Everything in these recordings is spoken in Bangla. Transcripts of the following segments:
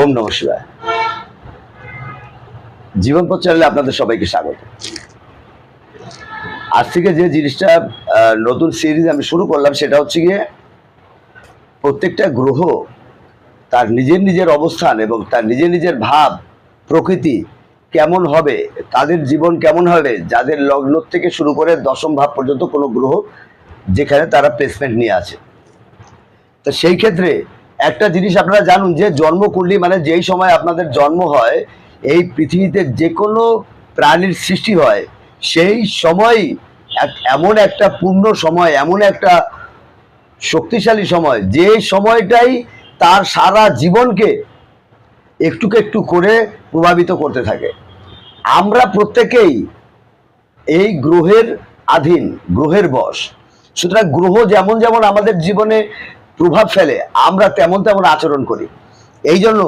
ওম নম শিবায়। জীবন পথ চ্যানেলে আপনাদের সবাইকে স্বাগত। আজ থেকে যে জিনিসটা নতুন সিরিজ আমি শুরু করলাম সেটা হচ্ছে গিয়ে, প্রত্যেকটা গ্রহ তার নিজের নিজের অবস্থান এবং তার নিজের নিজের ভাব, প্রকৃতি কেমন হবে, তাদের জীবন কেমন হবে, যাদের লগ্ন থেকে শুরু করে দশম ভাব পর্যন্ত কোনো গ্রহ যেখানে তারা প্লেসমেন্ট নিয়ে আছে। তো সেই ক্ষেত্রে একটা জিনিস আপনারা জানুন যে জন্মকুণ্ডলী মানে যেই সময় আপনাদের জন্ম হয়, এই পৃথিবীতে যে কোনো প্রাণীর সৃষ্টি হয়, সেই সময় এমন একটা পূর্ণ সময়, এমন একটা শক্তিশালী সময়, যে সময়টাই তার সারা জীবনকে একটুকে একটু করে প্রভাবিত করতে থাকে। আমরা প্রত্যেকেই এই গ্রহের আধীন, গ্রহের বশ। সুতরাং গ্রহ যেমন যেমন আমাদের জীবনে প্রভাব ফেলে, আমরা তেমন তেমন আচরণ করি। এই জন্য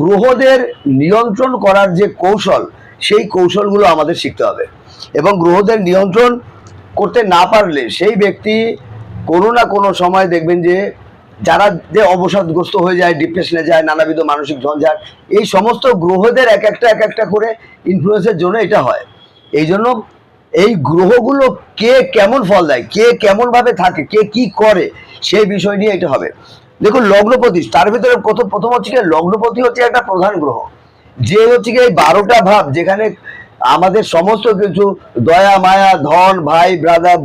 গ্রহদের নিয়ন্ত্রণ করার যে কৌশল, সেই কৌশলগুলো আমাদের শিখতে হবে। এবং গ্রহদের নিয়ন্ত্রণ করতে না পারলে সেই ব্যক্তি কোনো না কোনো সময় দেখবেন যে, যারা যে অবসাদগ্রস্ত হয়ে যায়, ডিপ্রেশনে যায়, নানাবিধ মানসিক ঝঞ্ঝাট, এই সমস্ত গ্রহদের এক একটা এক একটা করে ইনফ্লুয়েন্সের জন্য এটা হয়। এই জন্য এই গ্রহগুলো কে কেমন ফল দেয়, কে কেমন ভাবে থাকে, কে কি করে, সেই বিষয় নিয়ে এটা হবে। দেখুন, লগ্নপতি, তার ভিতরে প্রথম প্রথম হচ্ছে কি লগ্নপতি হচ্ছে একটা প্রধান গ্রহ। যে হচ্ছে কি এই বারোটা ভাব, যেখানে আমাদের সমস্ত কিছু, দয়া, মায়া, ধন, ভাই, ব্রাদার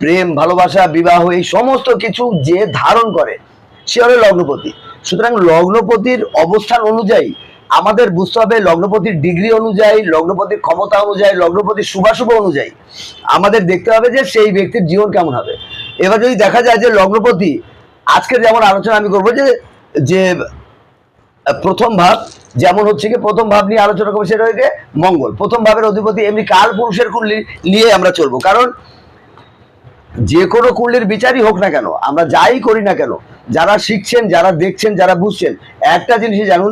প্রেম, ভালোবাসা, বিবাহ, এই সমস্ত কিছু যে ধারণ করে, সে হলো লগ্নপতি। সুতরাং লগ্নপতির অবস্থান অনুযায়ী আমাদের বুঝতে হবে লগ্নপতির ডিগ্রি অনুযায়ী, লগ্নপতির ক্ষমতা অনুযায়ী, লগ্নপতির শুভাশুভ অনুযায়ী। আমাদের দেখতে হবে যে সেই ব্যক্তির জীবন কেমন হবে। এবার যদি দেখা যায় যে লগ্নপতি, আজকের যেমন আলোচনা আমি করব যে যে, প্রথম ভাব, যেমন হচ্ছে কি প্রথম ভাব নিয়ে আলোচনা করব সেটা হচ্ছে মঙ্গল। প্রথম ভাবের অধিপতি এমনি কাল পুরুষের কুণ্ডলী নিয়ে আমরা চলবো। কারণ যে কোনো কুণ্ডলীর বিচারই হোক না কেন, আমরা যাই করি না কেন, যারা শিখছেন, যারা দেখছেন, যারা বুঝছেন, একটা জিনিসই জানুন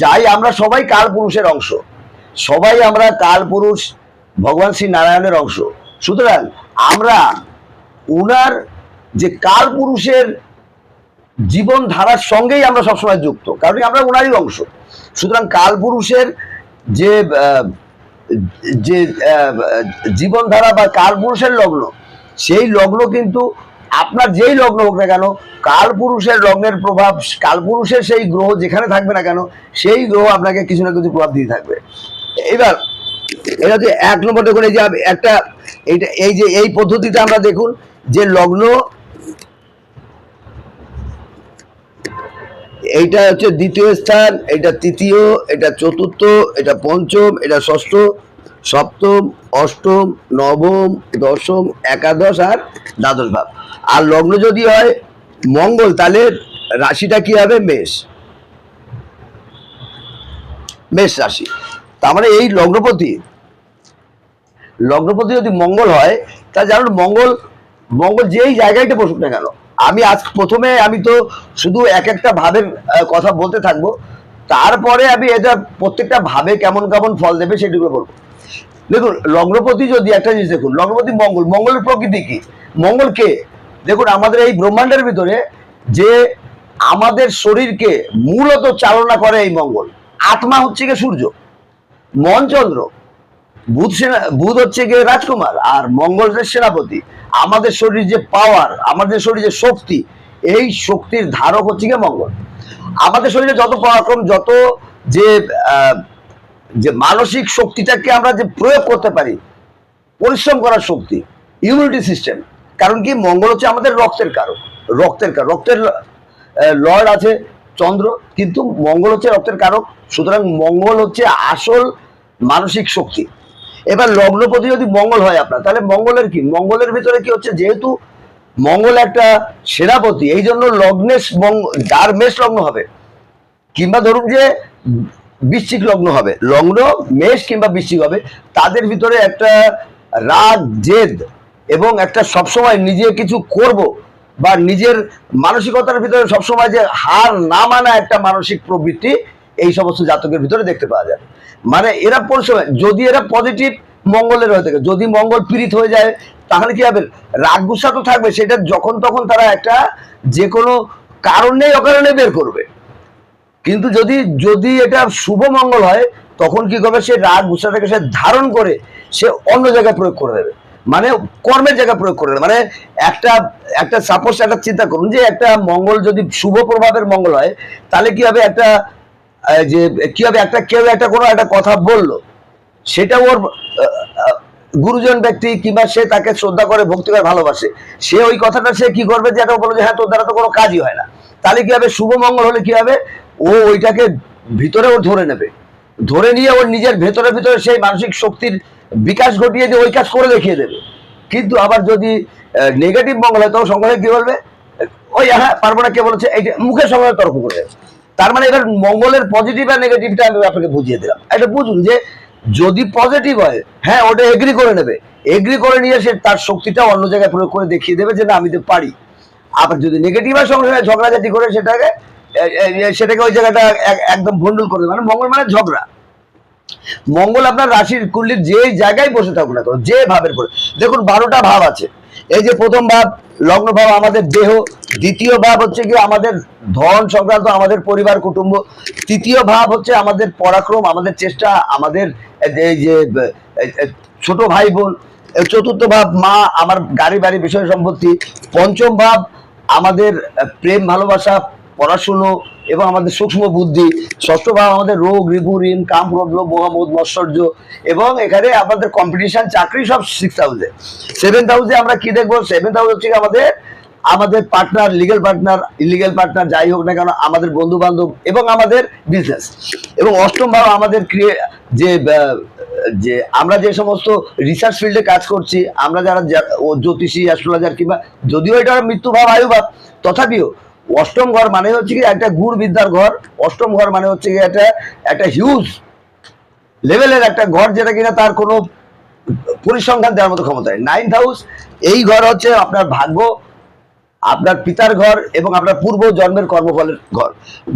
যাই আমরা সবাই কাল পুরুষের অংশ, সবাই আমরা কাল পুরুষ ভগবান শ্রী নারায়ণের অংশ। সুতরাং আমরা উনার যে কাল পুরুষের জীবন ধারার সঙ্গেই আমরা সবসময় যুক্ত, কারণ আমরা ওনারই অংশ। সুতরাং কাল পুরুষের যে যে জীবনধারা বা কাল পুরুষের লগ্ন, সেই লগ্ন কিন্তু আপনার যেই লগ্ন হোক না কেন, কাল পুরুষের লগ্নের প্রভাব, কাল পুরুষের সেই গ্রহ যেখানে থাকবে না কেন, সেই গ্রহ আপনাকে কিছু না কিছু প্রভাব দিয়ে থাকবে। এবার, এটা হচ্ছে এক নম্বর দেখুন, এই যে একটা, এইটা, এই যে, এই পদ্ধতিতে আমরা দেখুন, যে লগ্ন, এইটা হচ্ছে দ্বিতীয় স্থান, এটা তৃতীয়, এটা চতুর্থ, এটা পঞ্চম, এটা ষষ্ঠ সপ্তম, অষ্টম, নবম, দশম, একাদশ আর দ্বাদশ ভাব। আর লগ্ন যদি হয় মঙ্গল, তাহলে রাশিটা কি হবে? মেষ। মেষ রাশি। তার মানে এই লগ্নপতি লগ্নপতি যদি মঙ্গল হয় তা জানুন মঙ্গল মঙ্গল যেই জায়গাইতে বসুক না কেন। আমি আজ প্রথমে আমি তো শুধু এক একটা ভাবের কথা বলতে থাকব। তারপরে আমি এটা প্রত্যেকটা ভাবে কেমন কেমন ফল দেবে সেটুকু বলব। দেখুন, লগ্নপতি যদি একটা জিনিস দেখুন, লগ্নপতি মঙ্গল। মঙ্গলের প্রকৃতি কি? মঙ্গল কে? দেখুন, আমাদের এই ব্রহ্মাণ্ডের ভিতরে যে আমাদের শরীরকে মূলত চালনা করে এই মঙ্গল। আত্মা হচ্ছে গিয়ে সূর্য, মন চন্দ্র, বুধ সেনা বুধ হচ্ছে গিয়ে রাজকুমার, আর মঙ্গল হচ্ছে সেনাপতি। আমাদের শরীর যে পাওয়ার আমাদের শরীর যে শক্তি, এই শক্তির ধারক হচ্ছে গিয়ে মঙ্গল। আমাদের শরীরে যত পরাক্রম, যত যে যে মানসিক শক্তিটাকে আমরা যে প্রয়োগ করতে পারি, পরিশ্রম করার শক্তি ইমিউনিটি সিস্টেম কারণ কি মঙ্গল হচ্ছে আমাদের রক্তের কারক রক্তের কারক, রক্তের লর্ড আছে চন্দ্র, কিন্তু মঙ্গল হচ্ছে রক্তের কারক, সুতরাং মঙ্গল হচ্ছে আসল মানসিক শক্তি। এবার লগ্নপতি যদি মঙ্গল হয় আপনার, তাহলে মঙ্গলের কি? মঙ্গলের ভিতরে কি হচ্ছে? যেহেতু মঙ্গল একটা সেনাপতি এই জন্য লগ্নে মঙ্গ- যার মেষ লগ্ন হবে। কিংবা ধরুন যে বৃশ্চিক লগ্ন হবে। লগ্ন, মেষ কিংবা বৃশ্চিক হবে। তাদের ভিতরে একটা রাগ, জেদ এবং একটা সবসময় নিজে কিছু করব বা নিজের মানসিকতার ভিতরে সবসময় যে হার না মানা একটা মানসিক প্রবৃত্তি এই সমস্ত জাতকের ভিতরে দেখতে পাওয়া যায়। মানে এরা পরিশ্রম- যদি এরা পজিটিভ মঙ্গলের হয়ে থাকে, যদি মঙ্গল পীড়িত হয়ে যায়, তাহলে কি হবে? রাগ গুসা তো থাকবে। সেটা যখন তখন তারা একটা যে কোনো কারণ নেই অকারণে বের করবে। কিন্তু যদি যদি এটা শুভ মঙ্গল হয়, তখন কি করবে? সে রাগ গুসাটাকে সে ধারণ করে সে অন্য জায়গায় প্রয়োগ করে দেবে। মানে কর্মের জায়গায় প্রয়োগ করে মানে একটা একটা সাপোজ একটা চিন্তা করুন যে একটা মঙ্গল যদি শুভ প্রভাবের মঙ্গল হয়, তাহলে কি হবে? একটা যে, কি হবে? একটা কেউ একটা কোনো একটা কথা বলল, সেটা ওর গুরুজন ব্যক্তি কিংবা সে তাকে শ্রদ্ধা করে, ভক্তি করে, ভালোবাসে, সে ওই কথাটা সে কি করবে? যে এটা বলবে যে হ্যাঁ তোর দ্বারা তো কোনো কাজই হয় না। তাহলে কি হবে? শুভ মঙ্গল হলে কি হবে? ও ওইটাকে ভিতরে ও ধরে নেবে। ধরে নিয়ে ওর নিজের ভেতরে ভিতরে সেই মানসিক শক্তির বিকাশ ঘটিয়ে দিয়ে ওই কাজ করে দেখিয়ে দেবে। কিন্তু আবার যদি নেগেটিভ মঙ্গল হয়, তখন সঙ্গে কি বলবে? ওই হ্যাঁ পারব না, কে বলেছে? এই যে মুখের সঙ্গে তর্ক করে তার মানে এবার মঙ্গলের পজিটিভ আর নেগেটিভটা আমি আপনাকে বুঝিয়ে দিলাম। এটা বুঝুন যে যদি পজিটিভ হয় হ্যাঁ ওটা এগ্রি করে নেবে। এগ্রি করে নিয়ে সে তার শক্তিটা অন্য জায়গায় প্রয়োগ করে দেখিয়ে দেবে যে না, আমি তো পারি। আবার যদি নেগেটিভ হয় সঙ্গে ঝগড়াঝাটি করে সেটাকে সেটাকে ওই জায়গাটা এক- একদম ভন্ডুল করে মানে মঙ্গল মানে ঝগড়া। মঙ্গল আপনার রাশির কুল্লির যে জায়গায় বসে থাকুক না কেন, যে ভাবের পরে দেখুন, বারোটা ভাব আছে। এই যে প্রথম ভাব, লগ্ন ভাব আমাদের দেহ। দ্বিতীয় ভাব হচ্ছে কি আমাদের ধন সংক্রান্ত, আমাদের পরিবার, কুটুম্ব। তৃতীয় ভাব হচ্ছে আমাদের পরাক্রম, আমাদের চেষ্টা, আমাদের এই যে ছোট ভাই বোন চতুর্থ ভাব, মা, আমার গাড়ি বাড়ি বিষয় সম্পত্তি। পঞ্চম ভাব, আমাদের প্রেম, ভালোবাসা পড়াশুনো এবং আমাদের সূক্ষ্ম বুদ্ধি, ষষ্ঠ ভাব আমাদের রোগ রিপু ঋণ কাম ক্রোধ লোভ মোহাম্মদ মৎসর্য এবং এখানে আমাদের কম্পিটিশন চাকরি সব সিক্স হাউসে সেভেন্থ হাউসে আমরা কি দেখব? সেভেন্থ হাউস হচ্ছে আমাদের আমাদের partner legal partner illegal partner যাই হোক না কেন, আমাদের বন্ধু বান্ধব এবং আমাদের বিজনেস এবং অষ্টম ভাব আমাদের ক্রিয়ে, যে যে, আমরা যে সমস্ত রিসার্চ ফিল্ডে কাজ করছি, আমরা যারা জ্যোতিষী অ্যাস্ট্রোলজার কিংবা, যদিও এটা মৃত্যু ভাব আয়ু তথাপিও অষ্টম ঘর মানে হচ্ছে কি একটা গুড় বিদ্যার ঘর। অষ্টম ঘর মানে হচ্ছে কি একটা একটা হিউজ লেভেলের একটা ঘর যেটা কিনা তার কোনো পরিসংখ্যান দেওয়ার মতো ক্ষমতা নেই। নাইন্থ হাউস এই ঘর হচ্ছে আপনার ভাগ্য, আপনার পিতার ঘর এবং আপনার পূর্ব জন্মের কর্মফলের ঘর।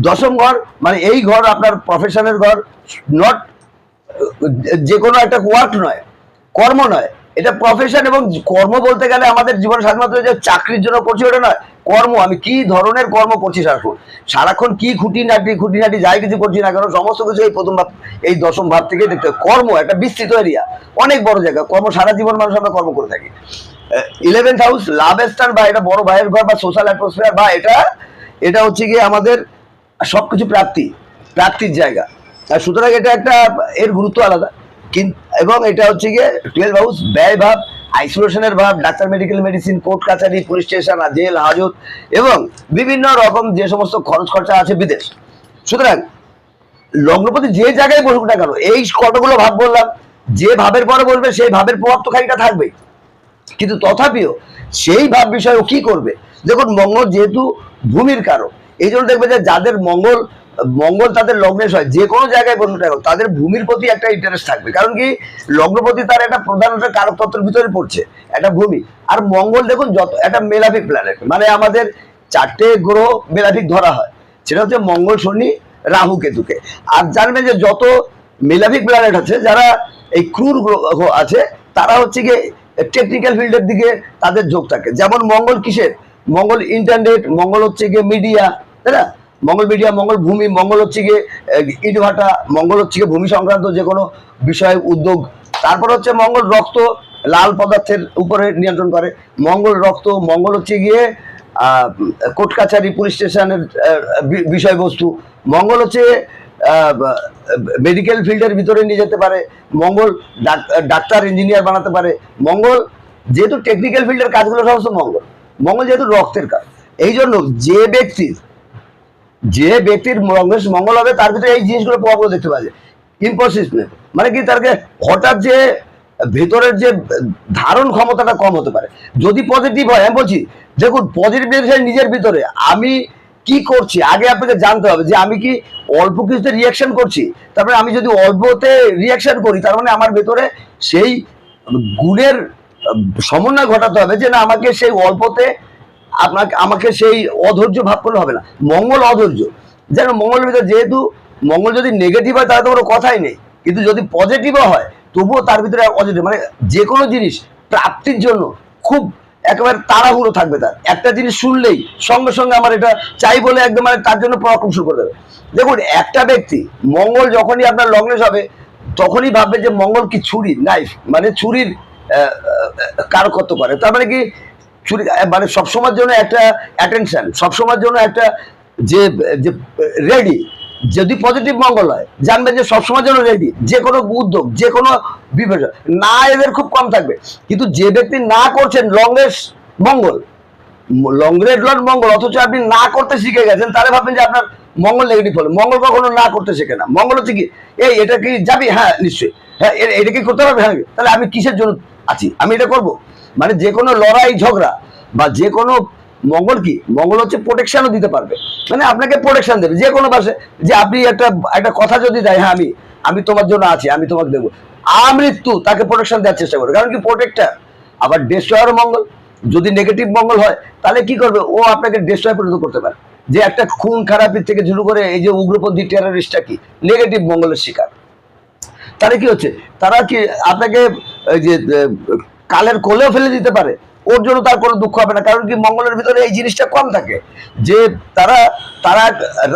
দশম ঘর মানে এই ঘর আপনার প্রফেশনের ঘর নট যে কোনো একটা ওয়ার্ক নয়, কর্ম নয়। এটা প্রফেশন এবং কর্ম বলতে গেলে আমাদের জীবনে সাধারণত যে চাকরির জন্য করছি ওটা নয়, কর্ম। আমি কি ধরনের কর্ম করছি সারাক্ষণ? সারাক্ষণ কি খুঁটিনাটি খুঁটিনাটি যাই কিছু করছি না কেন, সমস্ত কিছু এই প্রথম ভাব, এই দশম ভাব থেকে দেখতে। কর্ম একটা বিস্তৃত এরিয়া অনেক বড় জায়গা। কর্ম সারা জীবন মানুষ আমরা কর্ম করে থাকি। ইলেভেন্থ হাউস লাভ স্টার বা এটা বড় ভাইয়ের ঘর বা সোশ্যাল অ্যাটমসফিয়ার বা এটা এটা হচ্ছে গিয়ে আমাদের সবকিছু প্রাপ্তি, প্রাপ্তির জায়গা। সুতরাং এটা একটা, এর গুরুত্ব আলাদা। এবং এটা হচ্ছে গিয়ে টুয়েলভ হাউস ব্যয় ভাব আইসোলেশনের ভাব, ডাক্তার মেডিকেল মেডিসিন কোর্ট কাছারি পুলিশ স্টেশন জেল, হাজত, এবং বিভিন্ন রকম যে সমস্ত খরচ খরচা আছে বিদেশ। সুতরাং লগ্নপতি যে জায়গায় বসুক না কেন, এই কতগুলো ভাব বললাম, যে ভাবের পরে বলবে, সেই ভাবের প্রভাব তো খানিকটা থাকবেই। কিন্তু তথাপিও সেই ভাব বিষয়ে কি করবে? দেখুন, মঙ্গল যেহেতু ভূমির কারক, এই জন্য দেখবে যে যাদের মঙ্গল মঙ্গল তাদের লগ্নেশ হয়, যে কোনো জায়গায় না তাদের ভূমির প্রতি একটা ইন্টারেস্ট থাকবে। কারণ কি? লগ্নপতি তার একটা প্রধান একটা কারক ভিতরে পড়ছে, একটা ভূমি। আর মঙ্গল দেখুন যত, একটা মেলাফিক প্ল্যানেট মানে আমাদের চারটে গ্রহ মেলাফিক ধরা হয়। সেটা হচ্ছে মঙ্গল, শনি, রাহু, কেতুকে। আর জানবেন যে যত মেলাফিক প্ল্যানেট আছে, যারা এই ক্রুর গ্রহ আছে, তারা হচ্ছে গিয়ে টেকনিক্যাল ফিল্ডের দিকে তাদের যোগ থাকে। যেমন মঙ্গল কিসের? মঙ্গল ইন্টারনেট মঙ্গল হচ্ছে গিয়ে মিডিয়া তাই না? মঙ্গল মিডিয়া মঙ্গল ভূমি মঙ্গল হচ্ছে গিয়ে ইটভাটা মঙ্গল হচ্ছে গিয়ে ভূমি সংক্রান্ত যে কোনো বিষয় উদ্যোগ। তারপর হচ্ছে মঙ্গল রক্ত লাল পদার্থের উপরে নিয়ন্ত্রণ করে। মঙ্গল রক্ত মঙ্গল হচ্ছে গিয়ে আহ, কোর্ট কাছারি পুলিশ স্টেশনের বিষয়বস্তু। মঙ্গল হচ্ছে মেডিকেল ফিল্ডের ভিতরে নিয়ে যেতে পারে। মঙ্গল ডাক- ডাক্তার ইঞ্জিনিয়ার বানাতে পারে। মঙ্গল যেহেতু টেকনিক্যাল ফিল্ডের কাজগুলো সমস্ত মঙ্গল। মঙ্গল যেহেতু রক্তের কাজ। এই জন্য যে ব্যক্তির যে ব্যক্তির মঙ্গল মঙ্গল হবে, তার ভিতরে এই জিনিসগুলো প্রভাবগুলো দেখতে পাওয়া যায়। ইম্পসিবল মানে কি? তাকে হঠাৎ যে ভেতরের যে ধারণ ক্ষমতাটা কম হতে পারে। যদি পজিটিভ হয়, আমি বলছি, দেখুন পজিটিভ নিজের ভিতরে। আমি কি করছি? আগে আপনাকে জানতে হবে যে আমি কি অল্প কিছুতে রিয়াকশন করছি? তারপরে আমি যদি অল্পতে রিয়াকশন করি, তার মানে আমার ভেতরে সেই গুণের সমন্বয় ঘটাতে হবে যে না, আমাকে সেই অল্পতে আপনাকে, আমাকে সেই অধৈর্য ভাব করলে হবে না। মঙ্গল অধৈর্য। যেন মঙ্গলের ভিতরে যেহেতু মঙ্গল যদি নেগেটিভ হয়, তাহলে তো কোনো কথাই নেই। কিন্তু যদি পজিটিভও হয়, তবুও তার ভিতরে অজিটিভ মানে যে কোনো জিনিস প্রাপ্তির জন্য খুব একেবারে তাড়াহুড়ো থাকবে তার। একটা জিনিস শুনলেই সঙ্গে সঙ্গে আমার এটা চাই বলে একদম মানে তার জন্য পরাক্রম শুরু করে দেবে। দেখুন, একটা ব্যক্তি মঙ্গল যখনই আপনার লগ্নেশ হবে, তখনই ভাববে যে মঙ্গল কি ছুরি নাইফ মানে ছুরির কারকত্ব করে। তার মানে কি? আহ, মানে সবসময়ের জন্য একটা অ্যাটেনশন সবসময়ের জন্য একটা যে যে রেডি যদি পজিটিভ মঙ্গল হয় জানবেন যে সবসময়ের জন্য রেডি যে কোনো উদ্যোগ যে কোনো বিবেচনা না এদের খুব কম থাকবে কিন্তু যে ব্যক্তি না করছেন লংরেস মঙ্গল লং রেড লন মঙ্গল অথচ আপনি না করতে শিখে গেছেন তাহলে ভাববেন যে আপনার মঙ্গল নেগেটিভ হলো। মঙ্গল কখনো না করতে শেখে না। মঙ্গল হচ্ছে কি এই এটা কি যাবি? হ্যাঁ নিশ্চয়ই। হ্যাঁ এটা কি করতে পারবে? হ্যাঁ তাহলে আমি কিসের জন্য আছি? আমি এটা করব? মানে যে কোনো লড়াই, ঝগড়া বা যে কোনো মঙ্গল কি? মঙ্গল হচ্ছে প্রোটেকশনও দিতে পারবে। মানে আপনাকে প্রোটেকশন দেবে। যে কোনো পাশে যে আপনি একটা একটা কথা যদি দেয় হ্যাঁ আমি আমি তোমার জন্য আছি, আমি তোমাকে দেবো। আমৃত্যু তাকে প্রোটেকশন দেওয়ার চেষ্টা করবে। কারণ কি? প্রোটেক্টার আবার ডেস্ট্রয়ারও মঙ্গল। যদি নেগেটিভ মঙ্গল হয়, তাহলে কি করবে? ও আপনাকে ডেস্ট্রয় পর্যন্ত করতে পারে। যে একটা খুন খারাপির থেকে শুরু করে এই যে উগ্রপন্থী টেরারিস্টটা কি? নেগেটিভ মঙ্গলের শিকার। তাহলে কি হচ্ছে? তারা কি আপনাকে যে কালের কোলেও ফেলে দিতে পারে। ওর জন্য তার কোনো দুঃখ হবে না। কারণ কি মঙ্গলের ভিতরে এই জিনিসটা কম থাকে। যে তারা তারা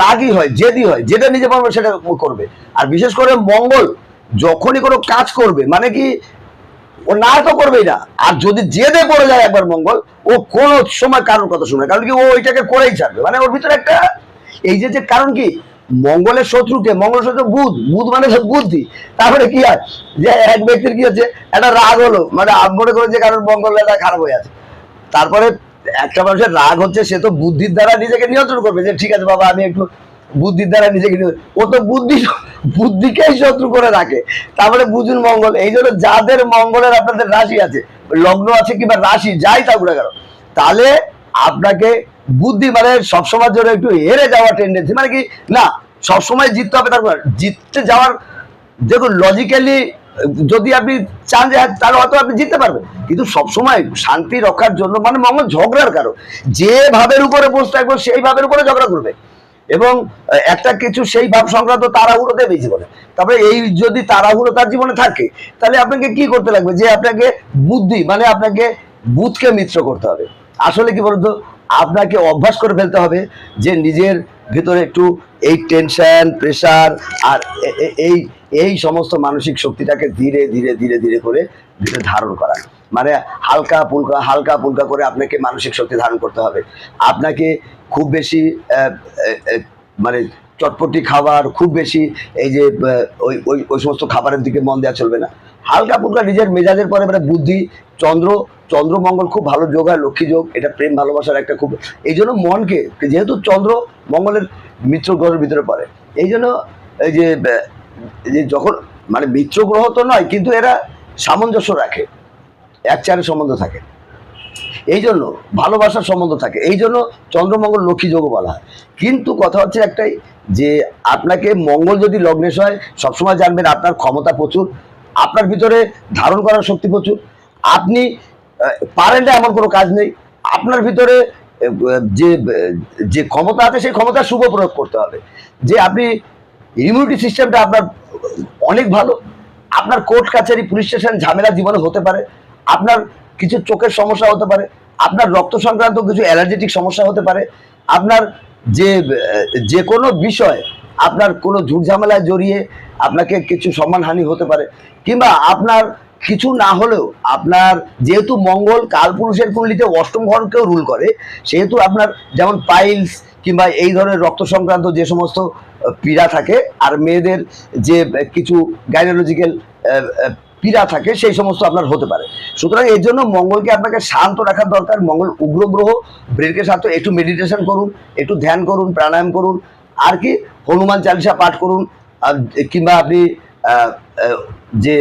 রাগী হয়, জেদি হয়। যেটা নিজে পারবে সেটা করবে। আর বিশেষ করে মঙ্গল যখনই কোনো কাজ করবে মানে কি ও না তো করবেই না। আর যদি জেদে পড়ে যায় একবার মঙ্গল, ও কোনো সময় কারোর কথা শুনে কারণ কি ও ওইটাকে করেই ছাড়বে। মানে ওর ভিতরে একটা, এই যে কারণ কি মঙ্গলের শত্রুকে মঙ্গল শত্রু বুধ। বুধ মানে বুদ্ধি। তারপরে কি হয়? যে এক ব্যক্তির কি হচ্ছে? একটা রাগ হলো। মানে মনে করে যে কারোর মঙ্গল একটা খারাপ হয়ে আছে। তারপরে একটা মানুষের রাগ হচ্ছে, সে তো বুদ্ধির দ্বারা নিজেকে নিয়ন্ত্রণ করবে যে, ঠিক আছে বাবা, আমি একটু বুদ্ধির দ্বারা নিজেকে ও তো বুদ্ধি বুদ্ধিকেই শত্রু করে রাখে তারপরে বুঝুন মঙ্গল। এই জন্য যাদের মঙ্গলের আপনাদের রাশি আছে, লগ্ন আছে কিংবা রাশি যাই থাকুক না কেন, তাহলে আপনাকে বুদ্ধি মানে সবসময়ের জন্য একটু হেরে যাওয়ার টেন্ডেন্সি মানে কি? না সবসময় জিততে হবে তার মানে জিততে যাওয়ার দেখুন লজিক্যালি যদি আপনি চান যে হ্যাঁ, তাহলে হয়তো আপনি জিততে পারবেন। কিন্তু সবসময় শান্তি রক্ষার জন্য মানে মঙ্গল ঝগড়ার কারও যে ভাবের উপরে বসে থাকবে সেই ভাবের উপরে ঝগড়া করবে। এবং একটা কিছু সেই ভাব সংক্রান্ত তাড়াহুড়ো দেবে জীবনে তারপরে এই যদি তাড়াহুড়ো তার জীবনে থাকে তাহলে আপনাকে কি করতে লাগবে? যে আপনাকে বুদ্ধি মানে আপনাকে বুধকে মিত্র করতে হবে। আসলে কি বলতো? আপনাকে অভ্যাস করে ফেলতে হবে যে নিজের ভিতরে একটু এই টেনশন প্রেশার আর এই এই সমস্ত মানসিক শক্তিটাকে ধীরে ধীরে ধীরে ধীরে করে ভিতরে ধারণ করা। মানে হালকা পুলকা হালকা পুলকা করে আপনাকে মানসিক শক্তি ধারণ করতে হবে। আপনাকে খুব বেশি মানে চটপটি খাবার, খুব বেশি এই যে ওই ওই সমস্ত খাবারের দিকে মন দেওয়া চলবে না। হালকা ফুলকা নিজের মেজাজের পরে মানে বুদ্ধি, চন্দ্র, চন্দ্রমঙ্গল খুব ভালো যোগ হয়, লক্ষ্মী যোগ, এটা প্রেম ভালোবাসার একটা খুব এই জন্য মনকে, যেহেতু চন্দ্র মঙ্গলের মিত্র গ্রহের ভিতরে পড়ে, এই জন্য এই যে যে যখন মানে মিত্র গ্রহ তো নয়, কিন্তু এরা সামঞ্জস্য রাখে, এক চারে সম্বন্ধ থাকে। এই জন্য ভালোবাসার সম্বন্ধ থাকে, এই জন্য চন্দ্রমঙ্গল লক্ষ্মী যোগ বলা হয়। কিন্তু কথা হচ্ছে একটাই, যে আপনাকে মঙ্গল যদি লগ্নেশ হয়, সবসময় জানবেন আপনার ক্ষমতা প্রচুর আপনার ভিতরে ধারণ করার শক্তি প্রচুর। আপনি পারেন না এমন কোনো কাজ নেই। আপনার ভিতরে যে যে ক্ষমতা আছে, সেই ক্ষমতা শুভ প্রয়োগ করতে হবে। যে আপনি ইমিউনিটি সিস্টেমটা আপনার অনেক ভালো। আপনার কোর্ট কাছারি, পুলিশ স্টেশন ঝামেলা জীবনে হতে পারে। আপনার কিছু চোখের সমস্যা হতে পারে। আপনার রক্ত সংক্রান্ত কিছু অ্যালার্জেটিক সমস্যা হতে পারে। আপনার যে যে কোনো বিষয় আপনার কোনো ঝুট ঝামেলায় জড়িয়ে আপনাকে কিছু সম্মানহানি হতে পারে। কিংবা আপনার কিছু না হলেও আপনার যেহেতু মঙ্গল কালপুরুষের কুণ্ডলিতে অষ্টম ঘরকেও রুল করে, সেহেতু আপনার যেমন পাইলস কিংবা এই ধরনের রক্ত সংক্রান্ত যে সমস্ত পীড়া থাকে আর মেয়েদের যে কিছু গাইনোলজিক্যাল পীড়া থাকে সেই সমস্ত আপনার হতে পারে। সুতরাং এই জন্য মঙ্গলকে আপনাকে শান্ত রাখার দরকার। মঙ্গল উগ্র গ্রহ, ব্রেনকে শান্ত, একটু মেডিটেশন করুন, একটু ধ্যান করুন, প্রাণায়াম করুন আর কি, হনুমান চালিসা পাঠ করুন কিংবা আপনি যে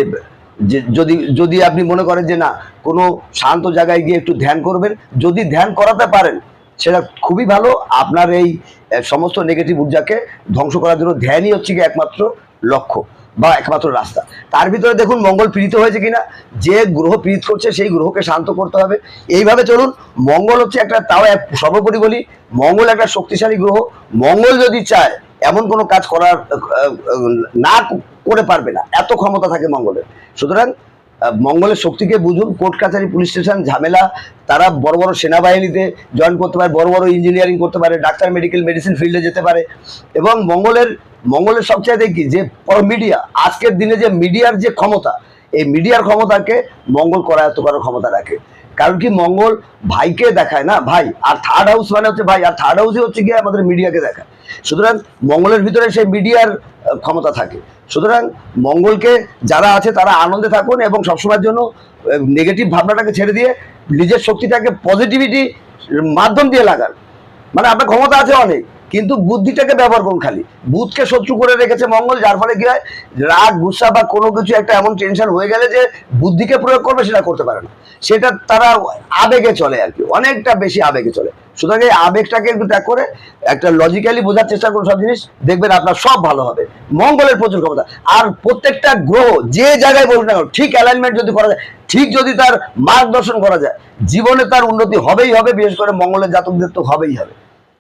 যদি যদি আপনি মনে করেন যে না, কোনো শান্ত জায়গায় গিয়ে একটু ধ্যান করবেন, যদি ধ্যান করাতে পারেন, সেটা খুবই ভালো। আপনার এই সমস্ত নেগেটিভ ঊর্জাকে ধ্বংস করার জন্য ধ্যানই হচ্ছে কি একমাত্র লক্ষ্য। বা একমাত্র রাস্তা। তার ভিতরে দেখুন মঙ্গল পীড়িত হয়েছে কিনা, যে গ্রহ পীড়িত করছে সেই গ্রহকে শান্ত করতে হবে। এইভাবে চলুন, মঙ্গল হচ্ছে একটা তাও এক সর্বোপরি বলি, মঙ্গল একটা শক্তিশালী গ্রহ। মঙ্গল যদি চায়, এমন কোনো কাজ করার না করে পারবে না। এত ক্ষমতা থাকে মঙ্গলের। সুতরাং মঙ্গলের শক্তিকে বুঝুন, কোর্ট কাছারি পুলিশ স্টেশন, ঝামেলা, তারা বড় বড় সেনাবাহিনীতে জয়েন করতে পারে, বড় বড় ইঞ্জিনিয়ারিং করতে পারে, ডাক্তার মেডিকেল মেডিসিন ফিল্ডে যেতে পারে। এবং মঙ্গলের মঙ্গলের সবচেয়ে কি, যে মিডিয়া আজকের দিনে যে মিডিয়ার যে ক্ষমতা, এই মিডিয়ার ক্ষমতাকে মঙ্গল করায়ত্ত করার ক্ষমতা রাখে। কারণ কি, মঙ্গল ভাইকে দেখায় না, ভাই, আর থার্ড হাউস মানে হচ্ছে ভাই, আর থার্ড হাউসই হচ্ছে গিয়ে আমাদের মিডিয়াকে দেখায়। সুতরাং মঙ্গলের ভিতরে সেই মিডিয়ার ক্ষমতা থাকে। সুতরাং মঙ্গলকে যারা আছে তারা আনন্দে থাকুন এবং সবসময়ের জন্য নেগেটিভ ভাবনাটাকে ছেড়ে দিয়ে নিজের শক্তিটাকে পজিটিভিটি মাধ্যম দিয়ে লাগান। মানে আপনার ক্ষমতা আছে অনেক। কিন্তু বুদ্ধিটাকে ব্যবহার করুন খালি। বুধকে শত্রু করে রেখেছে মঙ্গল, যার ফলে কি হয়? রাগ, গুসা বা কোনো কিছু একটা এমন টেনশন হয়ে গেলে যে বুদ্ধিকে প্রয়োগ করবে, সেটা করতে পারে না। সেটা তারা আবেগে চলে আর কি, অনেকটা বেশি আবেগে চলে। সুতরাং এই আবেগটাকে একটু ত্যাগ করে একটা লজিক্যালি বোঝার চেষ্টা করুন সব জিনিস, দেখবেন আপনার সব ভালো হবে। মঙ্গলের প্রচুর ক্ষমতা। আর প্রত্যেকটা গ্রহ যে জায়গায় বলুন না ঠিক অ্যালাইনমেন্ট যদি করা যায়, ঠিক যদি তার মার্গদর্শন করা যায়, জীবনে তার উন্নতি হবেই হবে, বিশেষ করে মঙ্গলের জাতকদের তো হবেই হবে।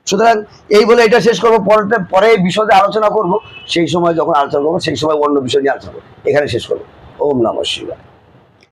সুতরাং এই বলে এটা শেষ করব পরে পরে বিষয়ে আলোচনা করব, সেই সময় যখন আলোচনা করব, সেই সময় অন্য বিষয় নিয়ে আলোচনা করব। এখানে শেষ করব। ওম নমঃ শিবায়।